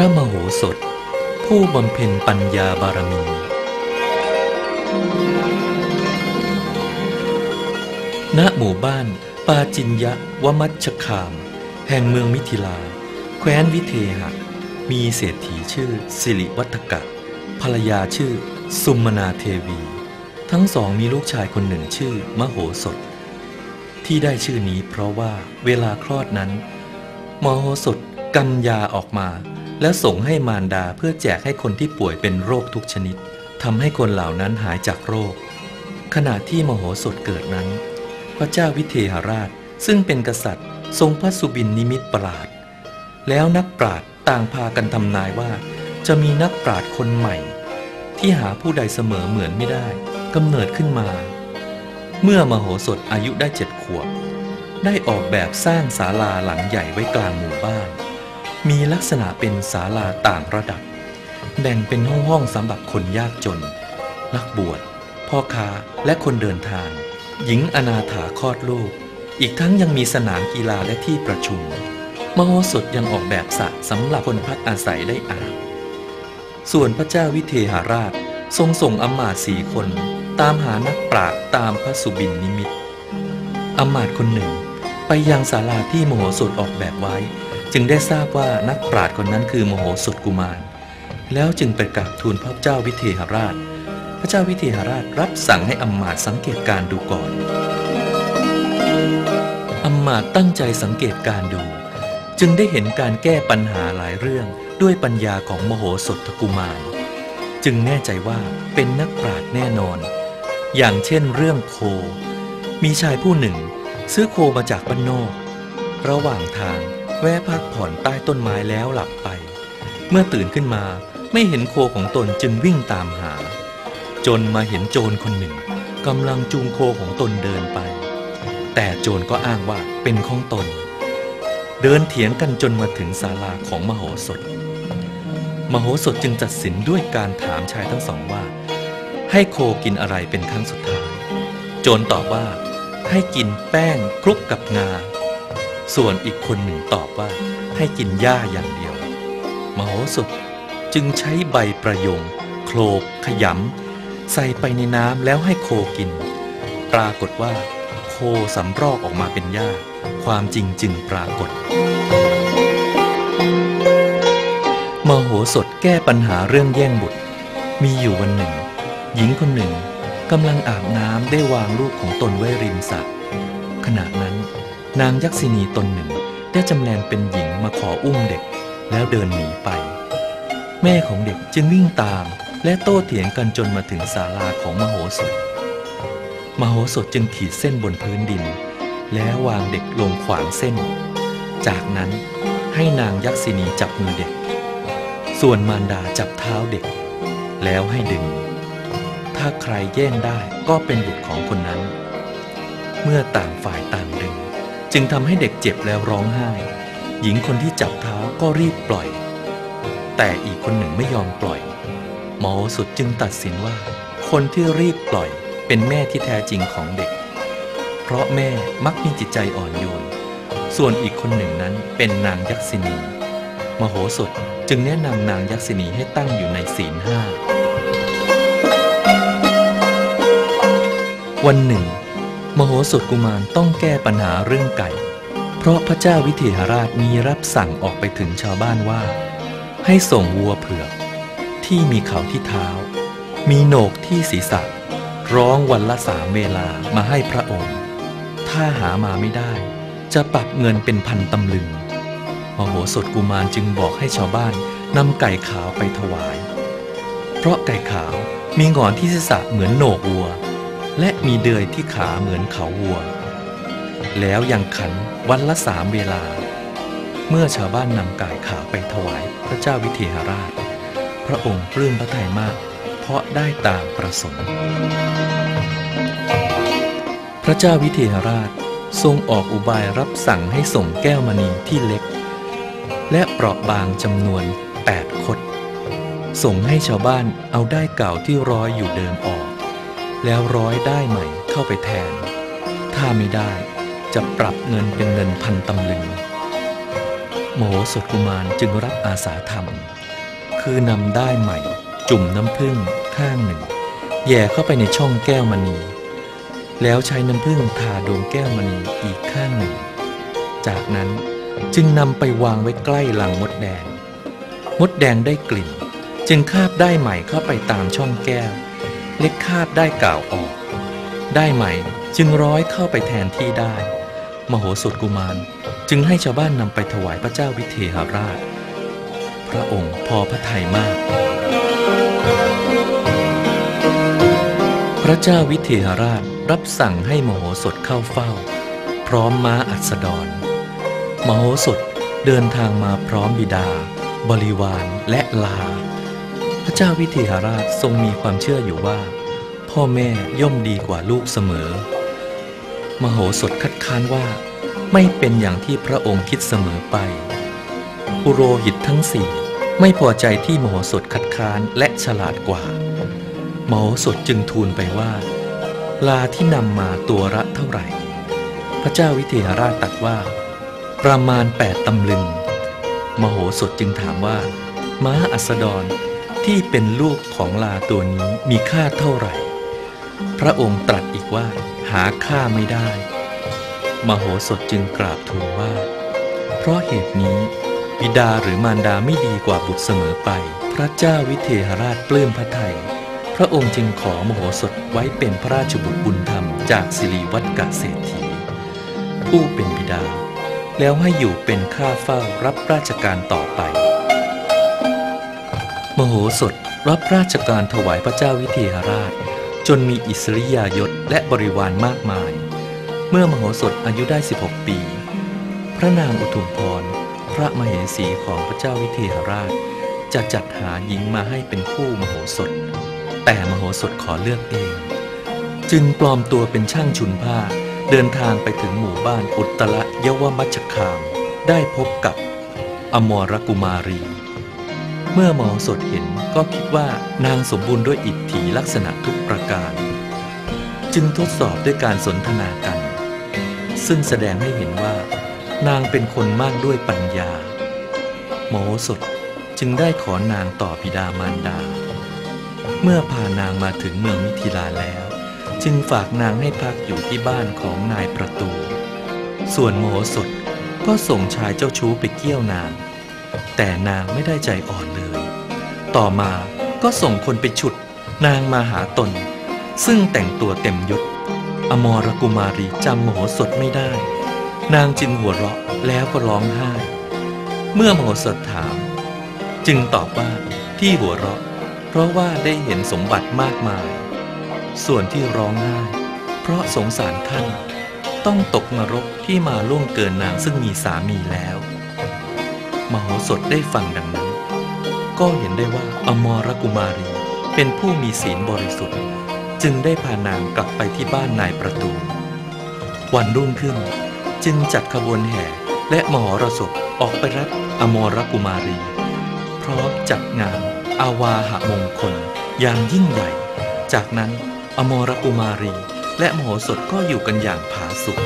ระมโหสถ ผู้บำเพ็ญปัญญาบารมี ณ หมู่บ้าน ปาจินยะวมัชคาม แห่งเมืองมิถิลา แคว้นวิเทหะ มีเศรษฐีชื่อสิริวัฒกะ ภรรยาชื่อ สุมนาเทวี ทั้งสองมีลูกชายคนหนึ่งชื่อ มโหสถ ที่ได้ชื่อนี้เพราะว่าเวลาคลอดนั้น มโหสถกำยาออกมา แล้วส่งให้มารดาเพื่อแจกให้คนที่ป่วยเป็นโรคทุกชนิดทำให้คนเหล่านั้นหายจากโรค ขณะที่มโหสถเกิดนั้น พระเจ้าวิเทหราชซึ่งเป็นกษัตริย์ ทรงพระสุบินนิมิตประหลาด แล้วนักปราชญ์ต่างพากันทำนายว่า จะมีนักปราชญ์คนใหม่ ที่หาผู้ใดเสมอเหมือนไม่ได้กำเนิดขึ้นมา เมื่อมโหสถอายุได้เจ็ดขวบ ได้ออกแบบสร้างศาลาหลังใหญ่ไว้กลางหมู่บ้าน มีลักษณะเป็นศาลาต่างระดับ แบ่งเป็นห้องๆสำหรับคนยากจน นักบวช พ่อค้าและคนเดินทาง หญิงอนาถาคลอดลูก อีกทั้งยังมีสนามกีฬาและที่ประชุม มโหสถยังออกแบบสระสำหรับคนพักอาศัยได้อาบส่วนพระเจ้าวิเทหราชทรงส่งอมาตย์สีคน ตามหานักปราชญ์ตามพระสุบินนิมิตอมาตย์คนหนึ่ง ไปยังศาลาที่มโหสถออกแบบไว้ จึงได้ทราบว่านักปราชญ์คนนั้นคือมโหสถกุมาร แล้วจึงไปกราบทูลพระเจ้าวิเทหราช พระเจ้าวิเทหราชรับสั่งให้อำมาตย์สังเกตการดูก่อนอำมาตย์ตั้งใจสังเกตการดู จึงได้เห็นการแก้ปัญหาหลายเรื่องด้วยปัญญาของมโหสถกุมาร จึงแน่ใจว่าเป็นนักปราชญ์แน่นอน อย่างเช่นเรื่องโค มีชายผู้หนึ่ง ซื้อโคมาจากบ้านนอก ระหว่างทาง แวะพักผ่อนใต้ต้นไม้แล้วหลับไป เมื่อตื่นขึ้นมาไม่เห็นโคของตนจึงวิ่งตามหา จนมาเห็นโจรคนหนึ่งกำลังจูงโคของตนเดินไป แต่โจรก็อ้างว่าเป็นของตน เดินเถียงกันจนมาถึงศาลาของมโหสถ มโหสถจึงตัดสินด้วยการถามชายทั้งสองว่า ให้โคกินอะไรเป็นครั้งสุดท้าย โจรตอบว่าให้กินแป้งคลุกกับงา ส่วนอีกคนหนึ่งตอบว่าให้กินหญ้าอย่างเดียว มโหสถจึงใช้ใบประยงโคลกขยำใส่ไปในน้ำแล้วให้โคกิน ปรากฏว่า โคสำรอกออกมาเป็นหญ้า ความจริงจึงปรากฏ มโหสถแก้ปัญหาเรื่องแย่งบุตร มีอยู่วันหนึ่ง หญิงคนหนึ่งกำลังอาบน้ำได้วางลูกของตนไว้ริมสระขณะนั้น นางยักษินีตนหนึ่ง ได้จำแรงเป็นหญิงมาขออุ้มเด็ก แล้วเดินหนีไป แม่ของเด็กจึงวิ่งตาม และโต้เถียงกันจนมาถึงศาลาของมโหสถ มโหสถจึงขีดเส้นบนพื้นดิน แล้ววางเด็กลงขวางเส้น จากนั้นให้นางยักษินีจับมือเด็ก ส่วนมารดาจับเท้าเด็ก แล้วให้ดึง ถ้าใครแย่งได้ก็เป็นบุตรของคนนั้น เมื่อต่างฝ่ายต่างดึง จึงทำให้เด็กเจ็บแล้วร้องไห้ หญิงคนที่จับเท้าก็รีบปล่อย แต่อีกคนหนึ่งไม่ยอมปล่อย หมอสุดจึงตัดสินว่า คนที่รีบปล่อยเป็นแม่ที่แท้จริงของเด็ก เพราะแม่มักมีจิตใจอ่อนโยน ส่วนอีกคนหนึ่งนั้นเป็นนางยักษินี มโหสถจึงแนะนำนางยักษินีให้ตั้งอยู่ในศีลห้า วันหนึ่ง มโหสถกุมารต้องแก้ปัญหาเรื่องไก่ เพราะพระเจ้าวิเทหราชมีรับสั่งออกไปถึงชาวบ้านว่า ให้ส่งวัวเผือกที่มีเขาที่เท้า มีโหนกที่ศีรษะ ร้องวันละสามเวลามาให้พระองค์ ถ้าหามาไม่ได้ จะปรับเงินเป็นพันตำลึง มโหสถกุมารจึงบอกให้ชาวบ้านนำไก่ขาวไปถวาย เพราะไก่ขาวมีหงอนที่ศีรษะเหมือนโหนกวัว และมีเดือยที่ขาเหมือนเขาวัว แล้วยังขันวันละสามเวลา เมื่อชาวบ้านนำไก่ขาวไปถวายพระเจ้าวิเทหราช พระองค์ปลื้มพระทัยมาก เพราะได้ตามประสงค์ พระเจ้าวิเทหราชทรงออกอุบายรับสั่งให้ส่งแก้วมณีที่เล็ก และเปราะบางจำนวน 8 คด ส่งให้ชาวบ้านเอาได้เก่าที่ร้อยอยู่เดิมออก แล้วร้อยได้ใหม่เข้าไปแทน ถ้าไม่ได้จะปรับเงินเป็นเงินพันตำลึง โมโหสถกุมารจึงรับอาสาทำคือนำได้ใหม่ จุ่มน้ำผึ้งข้างหนึ่ง แย่เข้าไปในช่องแก้วมณี แล้วใช้น้ำผึ้งทาดวงแก้วมณีอีกข้างหนึ่ง จากนั้นจึงนำไปวางไว้ใกล้หลังมดแดง มดแดงได้กลิ่น จึงคาบได้ใหม่เข้าไปตามช่องแก้ว เล็กคาบได้เก่าวออก ได้ใหม่จึงร้อยเข้าไปแทนที่ได้ มโหสถกุมารจึงให้ชาวบ้านนำไปถวายพระเจ้าวิเทหราช พระองค์พอพระทัยมาก พระเจ้าวิเทหราชรับสั่งให้มโหสถเข้าเฝ้า พร้อมม้าอัสดร มโหสถเดินทางมาพร้อมบิดา บริวารและลา พระเจ้าวิเทหราชทรงมีความเชื่ออยู่ว่า พ่อแม่ย่อมดีกว่าลูกเสมอ มโหสถคัดค้านว่า ไม่เป็นอย่างที่พระองค์คิดเสมอไปปุโรหิตทั้งสี่ไม่พอใจที่มโหสถคัดค้านและฉลาดกว่า มโหสถจึงทูลไปว่า ลาที่นำมาตัวละเท่าไหร่ พระเจ้าวิเทหราชตรัสว่า ประมาณแปดตำลึง มโหสถจึงถามว่า ม้าอัสดร ที่เป็นลูกของลาตัวนี้มีค่าเท่าไหร่ พระองค์ตรัสอีกว่าหาค่าไม่ได้ มโหสถจึงกราบทูลว่า เพราะเหตุนี้บิดาหรือมารดาไม่ดีกว่าบุตรเสมอไป พระเจ้าวิเทหราชปลื้มพระทัยพระองค์จึงขอมโหสถไว้เป็นพระราชบุตรบุญธรรมจากสิริวัฒกเศรษฐีผู้เป็นบิดา แล้วให้อยู่เป็นข้าเฝ้ารับราชการต่อไป มโหสถรับราชการถวายพระเจ้าวิเทหราช จนมีอิสริยายศและบริวารมากมาย เมื่อมโหสถอายุได้ 16 ปี พระนางอุทุมพร พระมเหสีของพระเจ้าวิเทหราช จะจัดหาหญิงมาให้เป็นคู่มโหสถ แต่มโหสถขอเลือกเอง จึงปลอมตัวเป็นช่างชุนผ้าเดินทางไปถึงหมู่บ้านอุตระยวมัชคาม ได้พบกับอมรกุมารี เมื่อมโหสถเห็นก็คิดว่านางสมบูรณ์ด้วยอิทธิลักษณะทุกประการ จึงทดสอบด้วยการสนทนากัน ซึ่งแสดงให้เห็นว่า นางเป็นคนมากด้วยปัญญา โมโสถจึงได้ขอนางต่อบิดามารดา เมื่อพานางมาถึงเมืองมิถิลาแล้ว จึงฝากนางให้พักอยู่ที่บ้านของนายประตู ส่วนโมโสถก็ส่งชายเจ้าชู้ไปเกี่ยวนาง แต่นางไม่ได้ใจอ่อนเลย ต่อมาก็ส่งคนไปฉุดนางมาหาตน ซึ่งแต่งตัวเต็มยศอมรกุมารีจำมโหสถไม่ได้ นางจึงหัวเราะแล้วก็ร้องไห้ เมื่อมโหสถถาม จึงตอบว่าที่หัวเราะ เพราะว่าได้เห็นสมบัติมากมาย ส่วนที่ร้องไห้ เพราะสงสารท่าน ต้องตกนรกที่มาล่วงเกินนางซึ่งมีสามีแล้ว มโหสถได้ฟังดังนั้น ก็เห็นได้ว่าอมรกุมารีเป็นผู้มีศีลบริสุทธิ์ จึงได้พานางกลับไปที่บ้านนายประตู วันรุ่งขึ้นจึงจัดขบวนแห่และมหรสพออกไปรับอมรกุมารี พร้อมจัดงานอาวาหะมงคลอย่างยิ่งใหญ่ จากนั้นอมรกุมารีและมโหสถก็อยู่กันอย่างผาสุก